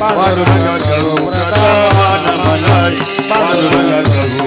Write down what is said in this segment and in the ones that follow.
पांडुरंग करू प्रथम नमनाय पांडुरंग करू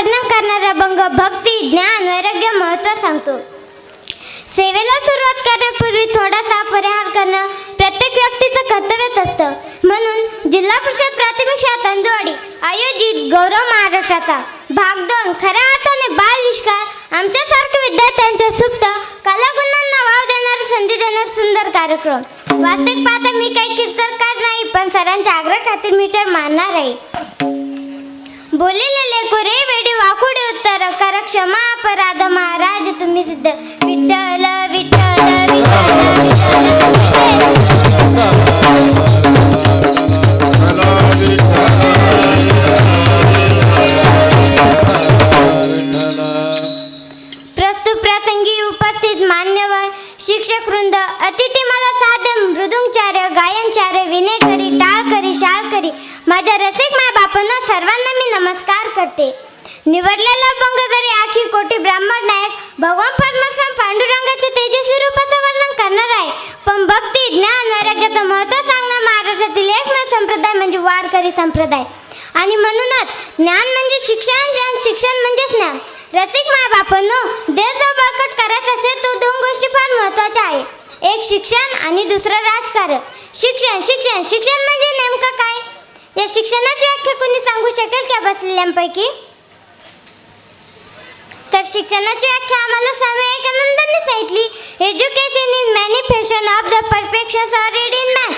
रूपाचं करणारा भंग भक्ती ज्ञान वैराग्य महत्त्व सांगतो. सेवेला सुरुवात करण्यापूर्वी थोडासा परिहार करणं प्रत्येक व्यक्तीचं कर्तव्यच असतं. म्हणून जिल्हा परिषद प्राथमिक शाळा तंदुवाडी आयोजित गौरव महाराष्ट्राचा भाग दोन खऱ्या अर्थाने बाल विष्कार आमच्यासारख्या विद्यार्थ्यांच्या सुप्त कलागुणांना वाव देणारी संधी देणार सुंदर कार्यक्रम. वास्तविक पाहता मी काही कीर्तनकार नाही पण सरांच्या आग्रह खातीर मी विचार मानणार आहे. बोलिलेले कोरे वेडी वाकुडे उत्तर कर क्षमा अपराध महाराज तुम्ही सिद्ध विठ्ठल विठ्ठल विठ्ठल निवडलेला अभंग जरी आखी कोटी ब्राह्मण नायक भगवान परमात्मा पांडुरंगाचे तेजस्वी रूपाचं वर्णन करणार आहे. पण भक्ती ज्ञान आरोग्याचं महत्त्व सांगणं महाराष्ट्रातील एकमेव संप्रदाय म्हणजे वारकरी संप्रदाय. आणि म्हणूनच ज्ञान म्हणजे शिक्षण ज्ञान शिक्षण म्हणजे ज्ञान. रसिक मा बापांनो देश जो बळकट करायचा असेल तो दोन गोष्टी फार महत्त्वाच्या आहे. एक शिक्षण आणि दुसरं राजकारण. शिक्षण शिक्षण शिक्षण म्हणजे नेमकं काय? या शिक्षणाची व्याख्या कोणी सांगू शकेल का बसलेल्यांपैकी? तर शिक्षणाची व्याख्या आम्हाला स्वामी विवेकानंदांनी सांगितली education in manifestation of the perfection already in man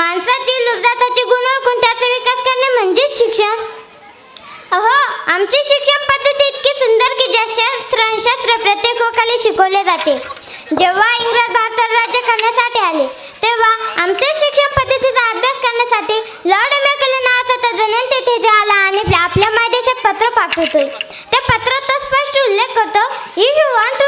माणसातील उर्जाताचे गुण ओळखून त्याचा विकास करणे म्हणजे शिक्षण. अहो आमची शिक्षण पद्धती इतकी सुंदर की ज्या शास्त्र शास्त्र प्रत्येक वकाली शिकवले जाते. जेव्हा इंग्रज भारतावर राज्य करण्यासाठी आले तेव्हा आमच्या शिक्षण पद्धतीचा अभ्यास करण्यासाठी लॉर्ड मेकले नावाचा तज्ज्ञ तेथे आला आणि आपल्या मायदेशात पत्र पाठवतोय. उल्लेख करतो if you want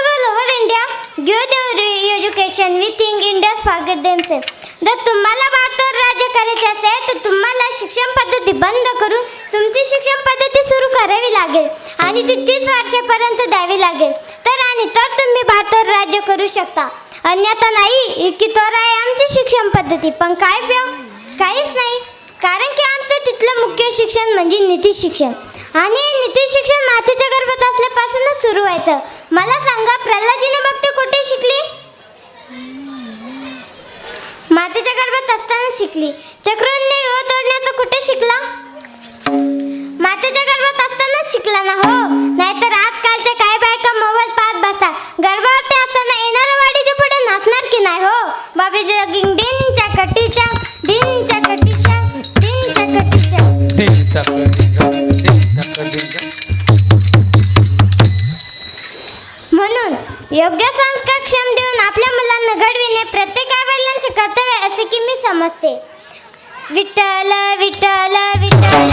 education we think India forget them same जर तुम्हाला भारतावर राज्य करायचे असेल तर तुम्हाला शिक्षण पद्धती बंद करून तुमची शिक्षण पद्धती सुरू करावी लागेल आणि ती तीस वर्षापर्यंत द्यावी लागेल तर आणि तर तुम्ही भारतावर राज्य करू शकता अन्यथा नाही इतकी तर आहे आमची शिक्षण पद्धती पण काय उपयोग काहीच नाही कारण की आमचं तिथलं मुख्य शिक्षण म्हणजे नीती शिक्षण आणि नीती शिक्षण मातेच्या गर्भात असल्यापासूनच सुरू व्हायचं. मला सांगा प्रल्हादीने भक्ती कुठे शिकली? मातेच्या गर्भात असताना शिकली. चक्रोन्य युवा तोडण्याचं कुठे शिकला? मातेच्या गर्भात असतानाच शिकला ना हो. म्हणून योग्य संस्कार क्षम देऊन आपल्या मुलांना घडविणे प्रत्येक आईवडिलांचे कर्तव्य असे की मी समजते. विठ्ठल विठ्ठल विठ्ठल.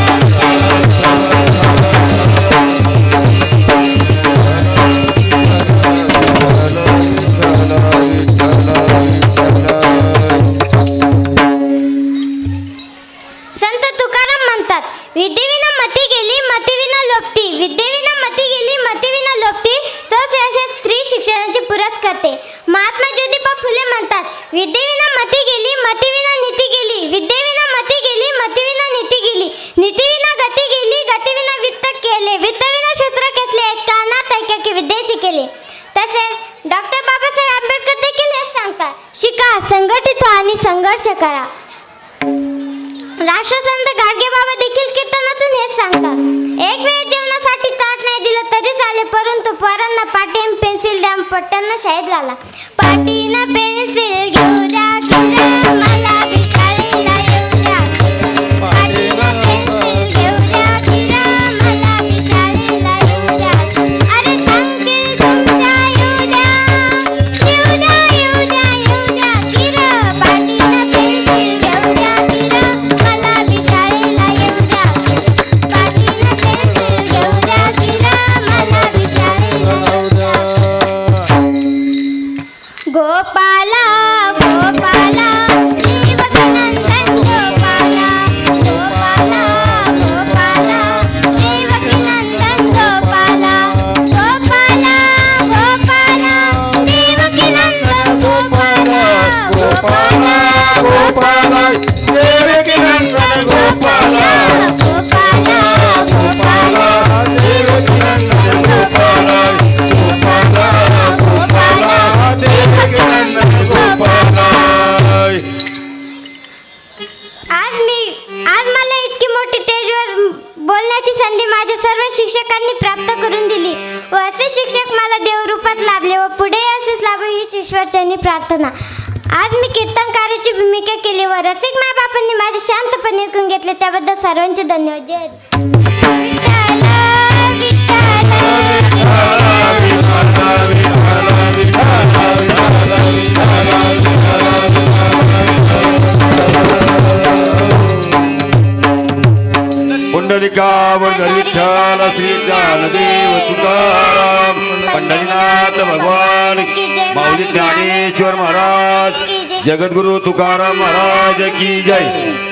पेन्सिल शहीद झाला शाळेत घाला पाटीनं पेन्सिल ईश्वरचरणी प्रार्थना. आज मी कीर्तनकाराची भूमिका केली. व रसिक मायबापांनी माझे शांतपणे ऐकून घेतले. त्याबद्दल सर्वांचे धन्यवाद. जय विठ्ठल, विठ्ठल श्री ज्ञानदेव तुकाराम पंढरीनाथ भगवान श्री ज्ञानेश्वर महाराज जगद्गुरु तुकाराम महाराज की जय.